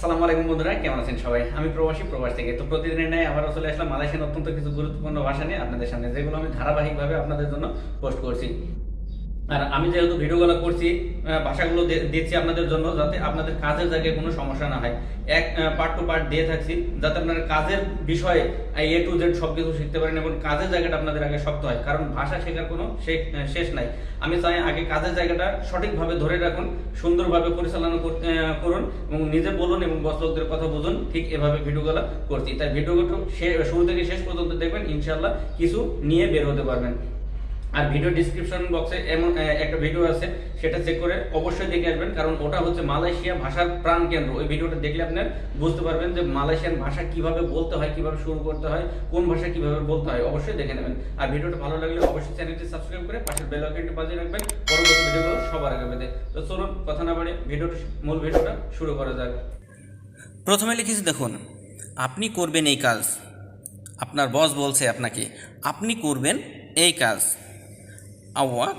আসসালামু আলাইকুম বন্ধুরা, কেমন আছেন সবাই? আমি প্রবাসী, প্রবাস থেকে। তো প্রতিদিনের ন্যায় আবার চলে আসলাম মালয়েশিয়ান অত্যন্ত কিছু গুরুত্বপূর্ণ ভাষা নিয়ে। আপনাদের সামনে যেগুলো আমি ধারাবাহিকভাবে আপনাদের জন্য পোস্ট করছি। আর আমি যেহেতু ভিডিওগুলো করছি ভাষাগুলো দিচ্ছি আপনাদের জন্য যাতে আপনাদের কাজের জায়গায় কোনো সমস্যা না হয়। এক পার্ট টু পার্ট দিয়ে থাকছি, যাতে আপনারা কাজের বিষয়ে এ টু জেড সব কিছু শিখতে পারেন এবং কাজের জায়গাটা আপনাদের আগে শক্ত হয়, কারণ ভাষা শেখার কোনো শেষ নাই। আমি চাই আগে কাজের জায়গাটা সঠিকভাবে ধরে রাখুন, সুন্দরভাবে পরিচালনা কর- করুন এবং নিজে বলুন এবং বস লোকদের কথা বুঝুন, ঠিক এভাবে ভিডিওগুলো করছি। তাই ভিডিওগুলো শুরু থেকে শেষ পর্যন্ত দেখবেন ইনশাল্লাহ কিছু নিয়ে বের হতে পারবেন। আর ভিডিও ডিসক্রিপশন বক্সে এমন একটা ভিডিও আছে, সেটা চেক করে অবশ্যই দেখে আসবেন, কারণ ওটা হচ্ছে মালয়েশিয়া ভাষার প্রাণ কেন্দ্র। ওই ভিডিওটা দেখলে আপনার বুঝতে পারবেন যে মালয়েশিয়ান ভাষা কীভাবে বলতে হয়, কীভাবে শুরু করতে হয়, কোন ভাষা কীভাবে বলতে হয়, অবশ্যই দেখে নেবেন। আর ভিডিওটা ভালো লাগলে অবশ্যই চ্যানেলটি সাবস্ক্রাইব করে পাশের বেল আইকনটি বাজিয়ে রাখবেন, পরবর্তী ভিডিওগুলো সবার আগে পেতে। তো চলুন, কথা না বাড়িয়ে ভিডিওটা মূল ভিডিওটা শুরু করা যাক। প্রথমে লিখেছি, দেখুন, আপনি করবেন এই কাজ। আপনার বস বলছে আপনাকে, আপনি করবেন এই কাজ। আওয়া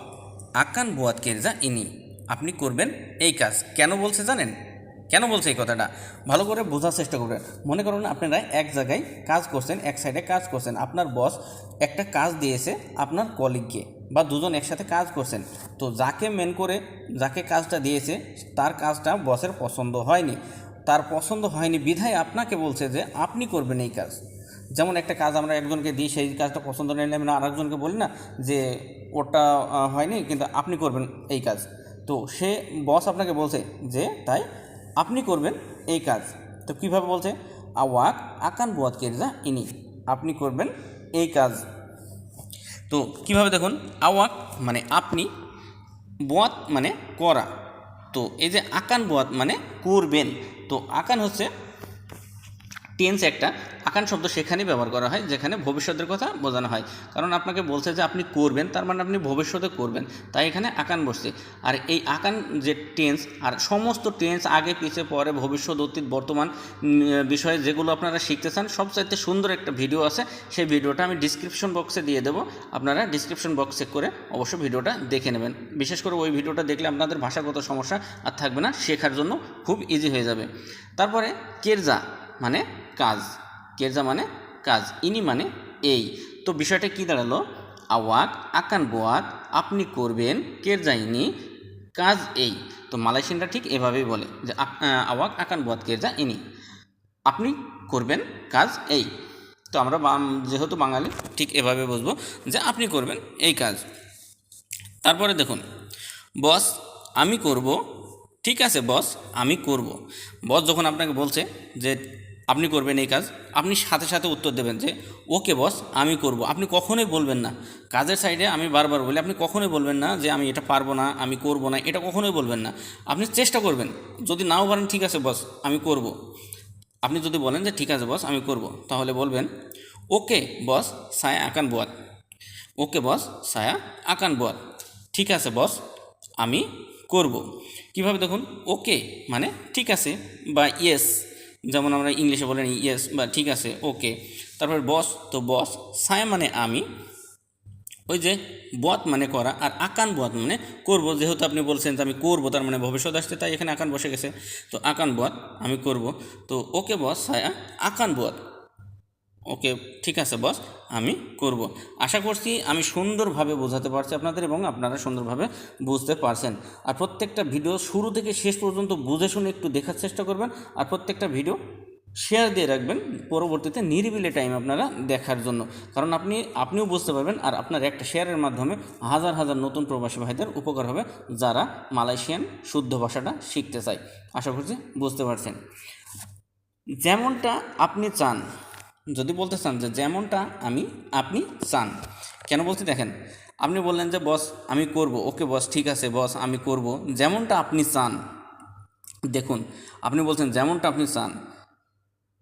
আকান বুয়াত কেরজা ইনি। আপনি করবেন এই কাজ। কেন বলছে জানেন? কেন বলছে এই কথাটা? ভালো করে বোঝার চেষ্টা করবেন। মনে করুন আপনারা এক জায়গায় কাজ করছেন, এক সাইডে কাজ করছেন। আপনার বস একটা কাজ দিয়েছে আপনার কলিগকে বা দুজন একসাথে কাজ করছেন। তো যাকে মেন করে যাকে কাজটা দিয়েছে, তার কাজটা বসের পছন্দ হয়নি। তার পছন্দ হয়নি বিধায় আপনাকে বলছে যে আপনি করবেন এই কাজ। যেমন একটা কাজ আমরা একজনকে দিই, সেই কাজটা পছন্দ নিলে আমরা আরেকজনকে বলি না যে ওটা হয়নি, কিন্তু আপনি করবেন এই কাজ। তো সে বস আপনাকে বলছে যে, তাই আপনি করবেন এই কাজ। তো কীভাবে বলছে? আওয়াক আকান বুয়াত কেরজা ইনি, আপনি করবেন এই কাজ। তো কীভাবে দেখুন? আওয়াক মানে আপনি, বোয়াত মানে করা। তো এই যে আকান বোয়াত মানে করবেন। তো আকান হচ্ছে টেন্স একটা আকান শব্দ সেখানেই ব্যবহার করা হয়, যেখানে ভবিষ্যতের কথা বোঝানো হয়। কারণ আপনাকে বলছে যে আপনি করবেন, তার মানে আপনি ভবিষ্যতে করবেন। তাই এখানে আকান বসছে। আর এই আকান যে টেন্স আর সমস্ত টেন্স আগে, পিছে, পরে, ভবিষ্যৎ, অতীত, বর্তমান বিষয়ে যেগুলো আপনারা শিখতে চান সবচাইতে সুন্দর একটা ভিডিও আছে। সেই ভিডিওটা আমি ডিসক্রিপশন বক্সে দিয়ে দেবো। আপনারা ডিসক্রিপশন বক্স চেক করে অবশ্যই ভিডিওটা দেখে নেবেন। বিশেষ করে ওই ভিডিওটা দেখলে আপনাদের ভাষাগত সমস্যা আর থাকবে না, শেখার জন্য খুব ইজি হয়ে যাবে। তারপরে কেরজা মানে কাজ। কেরজা মানে কাজ, ইনি মানে এই। তো বিষয়টা কি দাঁড়াল? আওয়াক, আকান বোয়াত আপনি করবেন কেরজা ইনি, কাজ এই। তো মালয়েশিয়ানরা ঠিক এভাবেই বলে যে আওয়াক, আকান বোয়াত কেরজা ইনি। আপনি করবেন কাজ এই। তো আমরা যেহেতু বাঙালি, ঠিক এভাবে বুঝব যে, আপনি করবেন এই কাজ। তারপরে দেখুন, বস, আমি করব, ঠিক আছে বস, আমি করব। বস যখন আপনাকে বলছে যে আপনি করবেন এই কাজ। আপনি সাথে সাথে উত্তর দেবেন যে, ওকে বস, আমি করব। আপনি কখনোই বলবেন না। কাজের সাইডে আমি বারবার বলি, আপনি কখনোই বলবেন না যে, আমি এটা পারব না, আমি করব না। এটা কখনোই বলবেন না। আপনি চেষ্টা করবেন। যদি নাও পারেন, ঠিক আছে বস, আমি করব। আপনি যদি বলেন যে, ঠিক আছে বস, আমি করব, তাহলে বলবেন, ওকে বস, সায়া আকান বোয়াত ওকে বস, সায়া আকান বল ঠিক আছে বস, আমি করব। কীভাবে দেখুন, ওকে মানে ঠিক আছে বা ইয়েস যেমন আমরা ইংলিশে বলেন ইয়েস বা ঠিক আছে ওকে তারপর বস তো বস সায় মানে আমি। ওই যে বধ মানে করা আর আকান বধ মানে করব। যেহেতু আপনি বলছেন যে আমি করব, তার মানে ভবিষ্যৎ আসছে, তাই এখানে আকান বসে গেছে। তো আকান বধ আমি করব। তো ওকে বস সায়া আকান বত ওকে, ঠিক আছে বস আমি করব। আশা করছি আমি সুন্দরভাবে বোঝাতে পারছি আপনাদের এবং আপনারা সুন্দরভাবে বুঝতে পারছেন। আর প্রত্যেকটা ভিডিও শুরু থেকে শেষ পর্যন্ত বুঝে শুনে একটু দেখার চেষ্টা করবেন আর প্রত্যেকটা ভিডিও শেয়ার দিয়ে রাখবেন পরবর্তীতে নিরিবিলি টাইম আপনারা দেখার জন্য। কারণ আপনি, আপনিও বুঝতে পারবেন আর আপনার একটা শেয়ারের মাধ্যমে হাজার হাজার নতুন প্রবাসী ভাইদের উপকার হবে যারা মালয়েশিয়ান শুদ্ধ ভাষাটা শিখতে চায়। আশা করছি বুঝতে পারছেন। যেমনটা আপনি চান যদি বলতে চান যে যেমনটা আমি, আপনি চান। কেন বলতে দেখেন, আপনি বললেন যে, বস, আমি করব। ওকে, বস, ঠিক আছে, বস, আমি করব। যেমনটা আপনি চান, দেখুন, আপনি বলছেন, যেমনটা আপনি চান।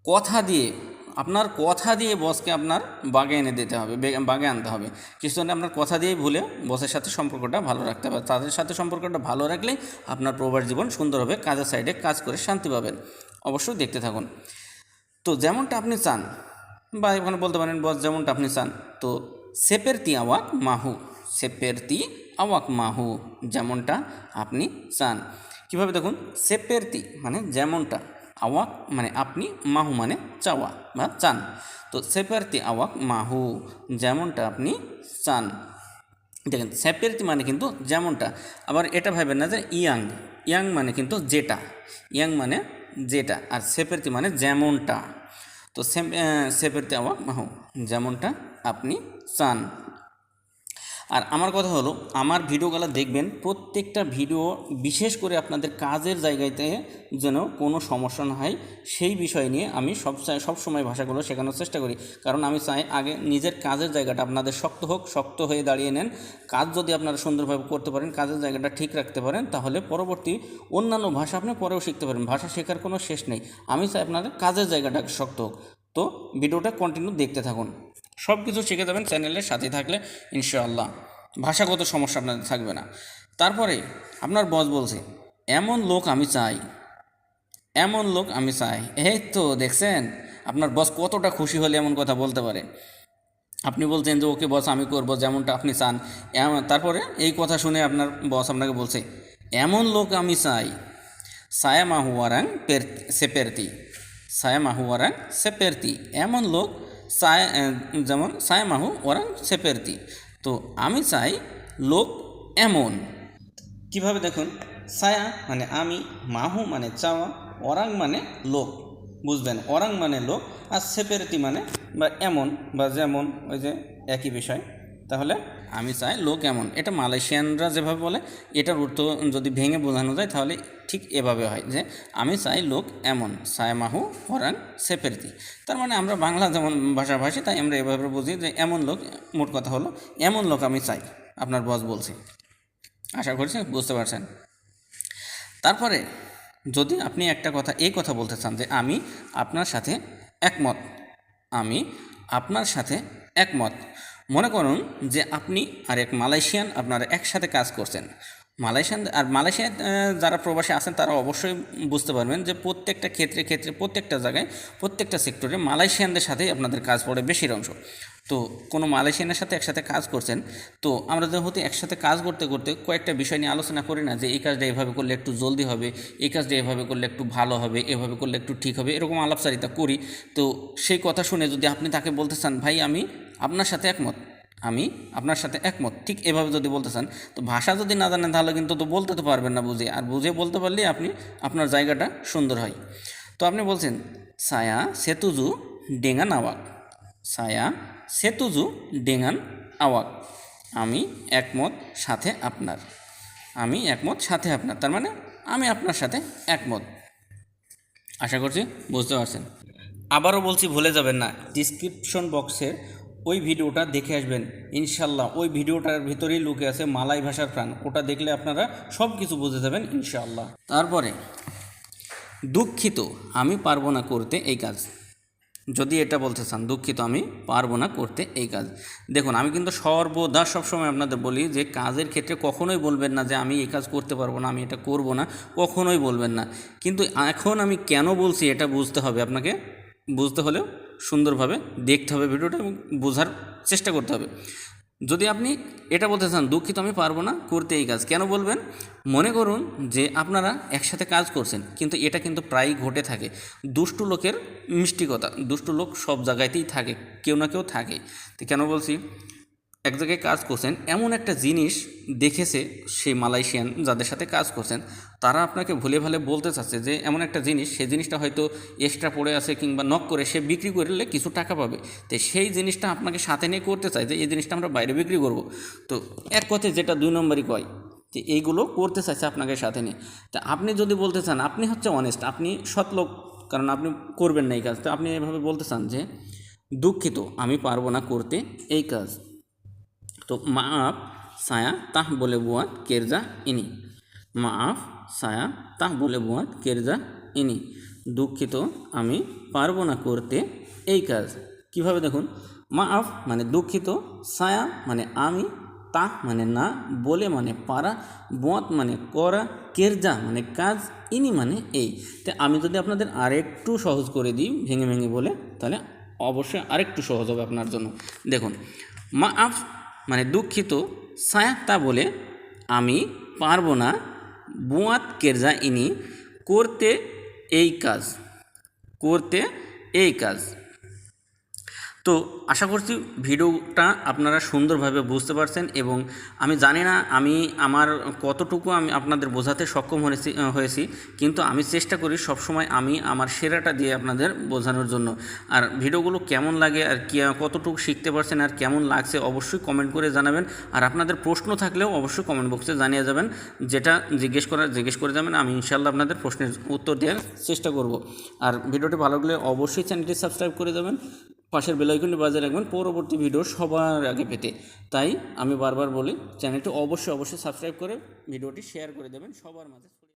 কথা দিয়ে, আপনার কথা দিয়ে বসকে আপনার বাগে এনে দিতে হবে বাগে আনতে হবে। কিছুজনে আপনার কথা দিয়েই ভুলে বসের সাথে সম্পর্কটা ভালো রাখতে হবে। তাদের সাথে সম্পর্কটা ভালো রাখলেই আপনার প্রবাস জীবন সুন্দর হবে, কাজের সাইডে কাজ করে শান্তি পাবেন। অবশ্যই দেখতে থাকুন। তো যেমনটা আপনি চান বা এখানে বলতে পারেন, বস যেমনটা আপনি চান, তো সেপেরতি আওয়াক মাহু সেপেরতি আওয়াক মাহু যেমনটা আপনি চান। কীভাবে দেখুন? সেপেরতি মানে যেমনটা, আওয়াক মানে আপনি, মাহু মানে চাওয়া বা চান। তো সেপারতি আওয়াক মাহু যেমনটা আপনি চান। দেখেন সেপারতি মানে কিন্তু যেমনটা, আবার এটা ভাবেন না যে ইয়াং ইয়াং মানে কিন্তু যেটা ইয়াং মানে যেটা আর সেপারতি মানে যেমনটা। তো সেভের দেওয়া যেমনটা আপনি চান। আর আমার কথা হলো, আমার ভিডিওগুলো দেখবেন, প্রত্যেকটা ভিডিও বিশেষ করে আপনাদের কাজের জায়গাতে যেন কোনো সমস্যা না হয়, সেই বিষয় নিয়ে আমি সব সব সময় ভাষাগুলো শেখানোর চেষ্টা করি। কারণ আমি চাই আগে নিজের কাজের জায়গাটা আপনাদের শক্ত হোক, শক্ত হয়ে দাঁড়িয়ে নেন। কাজ যদি আপনারা সুন্দরভাবে করতে পারেন, কাজের জায়গাটা ঠিক রাখতে পারেন, তাহলে পরবর্তী অন্যান্য ভাষা আপনি পরেও শিখতে পারেন ভাষা শেখার কোনো শেষ নেই। আমি চাই আপনাদের কাজের জায়গাটা শক্ত হোক। তো ভিডিওটা কন্টিনিউ দেখতে থাকুন। সব কিছু শিখে যাবেন চ্যানেলের সাথে থাকলে, ইনশাআল্লাহ। ভাষাগত সমস্যা আপনাদের থাকবে না। তারপরে আপনার বস বলছে, এমন লোক আমি চাই, এমন লোক আমি চাই। এই তো দেখছেন, আপনার বস কতটা খুশি হলে এমন কথা বলতে পারে। আপনি বলছেন যে, ওকে বস, আমি করব, যেমনটা আপনি চান। তারপরে এই কথা শুনে আপনার বস আপনাকে বলছে, এমন লোক আমি চাই সায়া মাহুয়ারাং পের সেপেরতি সায়া মাহুয়ারাং সেপেরতি এমন লোক সায় যেমন সায়া মাহু ওরাং সেপেরতি। তো আমি চাই লোক এমন। কীভাবে দেখুন? সায়া মানে আমি, মাহু মানে চাওয়া অরাং মানে লোক, বুঝবেন? অরাং মানে লোক আর সেপেরিটি মানে বা এমন বা যেমন, ওই যে একই বিষয়। তাহলে আমি চাই লোক এমন। এটা মালয়েশিয়ানরা যেভাবে বলে, এটার অর্থ যদি ভেঙে বোঝানো যায় তাহলে ঠিক এভাবে হয় যে, আমি চাই লোক এমন সায় মাহু ওরাং সেপারেটি তার মানে আমরা বাংলা যেমন ভাষা ভাষী, তাই আমরা এভাবে বুঝি যে এমন লোক, মোট কথা হলো এমন লোক আমি চাই, আপনার বস বলছে। আশা করছি বুঝতে পারছেন। তারপরে যদি আপনি একটা কথা, এই কথা বলতে চান যে আমি আপনার সাথে একমত, আমি আপনার সাথে একমত মনে করুন যে আপনি আর এক মালয়েশিয়ান আপনারা একসাথে কাজ করছেন। মালয়েশিয়ান আর মালয়েশিয়ায় যারা প্রবাসী আছেন তারা অবশ্যই বুঝতে পারবেন যে প্রত্যেকটা ক্ষেত্রে ক্ষেত্রে, প্রত্যেকটা জায়গায়, প্রত্যেকটা সেক্টরে মালয়েশিয়ানদের সাথেই আপনাদের কাজ পড়ে বেশির অংশ। তো কোনো মালয়েশিয়ানের সাথে একসাথে কাজ করছেন, তো আমরা যেহেতু একসাথে কাজ করতে করতে কয়েকটা বিষয় নিয়ে আলোচনা করি না যে এই কাজটা এভাবে করলে একটু জলদি হবে, এই কাজটা এভাবে করলে একটু ভালো হবে, এভাবে করলে একটু ঠিক হবে, এরকম আলাপচারিতা করি। তো সেই কথা শুনে যদি আপনি তাকে বলতে চান, ভাই, আমি আপনার সাথে একমত, আমি আপনার সাথে একমত, ঠিক এভাবে যদি বলতে চান, তো ভাষা যদি না জানেন তাহলে কিন্তু তো বলতে তো পারবেন না বুঝে, আর বুঝে বলতে পারলে আপনি আপনার জায়গাটা সুন্দর হয়। তো আপনি বলছেন, সায়া সেতুজু ডেঙ্গান আওয়াক, সায়া সেতুজু ডেঙ্গান আওয়াক, আমি একমত সাথে আপনার, আমি একমত সাথে আপনার, তার মানে আমি আপনার সাথে একমত। আশা করছি বুঝতে পারছেন। আবারও বলছি ভুলে যাবেন না ডিসক্রিপশন বক্সের ওই ভিডিওটা দেখে আসবেন, ইনশাল্লাহ। ওই ভিডিওটার ভিতরেই লুকে আছে মালাই ভাষার প্রাণ। ওটা দেখলে আপনারা সব কিছু বুঝে যাবেন ইনশাল্লাহ তারপরে, দুঃখিত, আমি পারব না করতে এই কাজ। যদি এটা বলতে চান, দুঃখিত, আমি পারব না করতে এই কাজ। দেখুন, আমি কিন্তু সর্বদা সবসময় আপনাদের বলি যে, কাজের ক্ষেত্রে কখনোই বলবেন না যে, আমি এই কাজ করতে পারব না, আমি এটা করব না, কখনোই বলবেন না। কিন্তু এখন আমি কেন বলছি, এটা বুঝতে হবে আপনাকে? বুঝতে হলেও সুন্দরভাবে দেখতে হবে ভিডিওটা এবং বোঝার চেষ্টা করতে হবে। যদি আপনি এটা বলতে চান, দুঃখিত, আমি পারব না করতে এই কাজ কেন বলবেন? মনে করুন যে আপনারা একসাথে কাজ করছেন, কিন্তু এটা কিন্তু প্রায়ই ঘটে থাকে। দুষ্টু লোকের মিষ্টিকতা, দুষ্টু লোক সব জায়গাতেই থাকে, কেউ না কেউ থাকে। তো কেন বলছি? এক জায়গায় কাজ করছেন, এমন একটা জিনিস দেখেছে সেই মালয়েশিয়ান যাদের সাথে কাজ করছেন, তারা আপনাকে ভুলে ভালে বলতে চাচ্ছে যে এমন একটা জিনিস সেই জিনিসটা হয়তো এক্সট্রা পড়ে আছে কিংবা নক করে সে বিক্রি করলে কিছু টাকা পাবে। তো সেই জিনিসটা আপনাকে সাথে নিয়ে করতে চায় যে এই জিনিসটা আমরা বাইরে বিক্রি করব। তো এক কথায় যেটা দুই নম্বরই কয় যে এইগুলো করতে চাইছে আপনাকে সাথে নিয়ে। তা আপনি যদি বলতে চান, আপনি হচ্ছে অনেস্ট আপনি সৎ লোক, কারণ আপনি করবেন না এই কাজ। তো আপনি এভাবে বলতে চান যে, দুঃখিত, আমি পারব না করতে এই কাজ। তো মাফ সায়া তাহ বলে বুয়াত কেরজা ইনি। মাফ সায়া তাহ বলে বুয়াত কেরজা ইনি। দুঃখিত, আমি পারব না করতে এই কাজ। কীভাবে দেখুন? মাফ মানে দুঃখিত, সায়া মানে আমি, তাহ মানে না, বলে মানে পারা বুয়াত মানে করা, কেরজা মানে কাজ, ইনি মানে এই। তো আমি যদি আপনাদের আরেকটু সহজ করে দিই, ভেঙে ভেঙে বলে, তাহলে অবশ্যই আরেকটু সহজ হবে আপনার জন্য। দেখুন মা আফ মানে দুঃখিত, সায়াত্তা বলে, আমি পারব না, বুয়াত কেরজা ইনি করতে এই কাজ, করতে এই কাজ। তো আশা করছি ভিডিওটা আপনারা সুন্দরভাবে বুঝতে পারছেন এবং আমি জানি না আমি আমার কতটুকু আমি আপনাদের বোঝাতে সক্ষম হয়েছি হয়েছি, কিন্তু আমি চেষ্টা করি সবসময় আমি আমার সেরাটা দিয়ে আপনাদের বোঝানোর জন্য। আর ভিডিওগুলো কেমন লাগে আর কি, কতটুকু শিখতে পারছেন আর কেমন লাগছে অবশ্যই কমেন্ট করে জানাবেন। আর আপনাদের প্রশ্ন থাকলেও অবশ্যই কমেন্ট বক্সে জানিয়ে যাবেন, যেটা জিজ্ঞেস করার, জিজ্ঞেস করে যাবেন, আমি ইনশাল্লাহ আপনাদের প্রশ্নের উত্তর দেওয়ার চেষ্টা করব। আর ভিডিওটি ভালো লাগলে অবশ্যই চ্যানেলটি সাবস্ক্রাইব করে দেবেন পাশের বেলাইকনটি বাজিয়ে রাখবেন, পরবর্তী ভিডিও সবার আগে পেতে। তাই আমি বারবার বলি চ্যানেলটি অবশ্যই অবশ্যই সাবস্ক্রাইব করে ভিডিওটি শেয়ার করে দেবেন, সবার মাঝে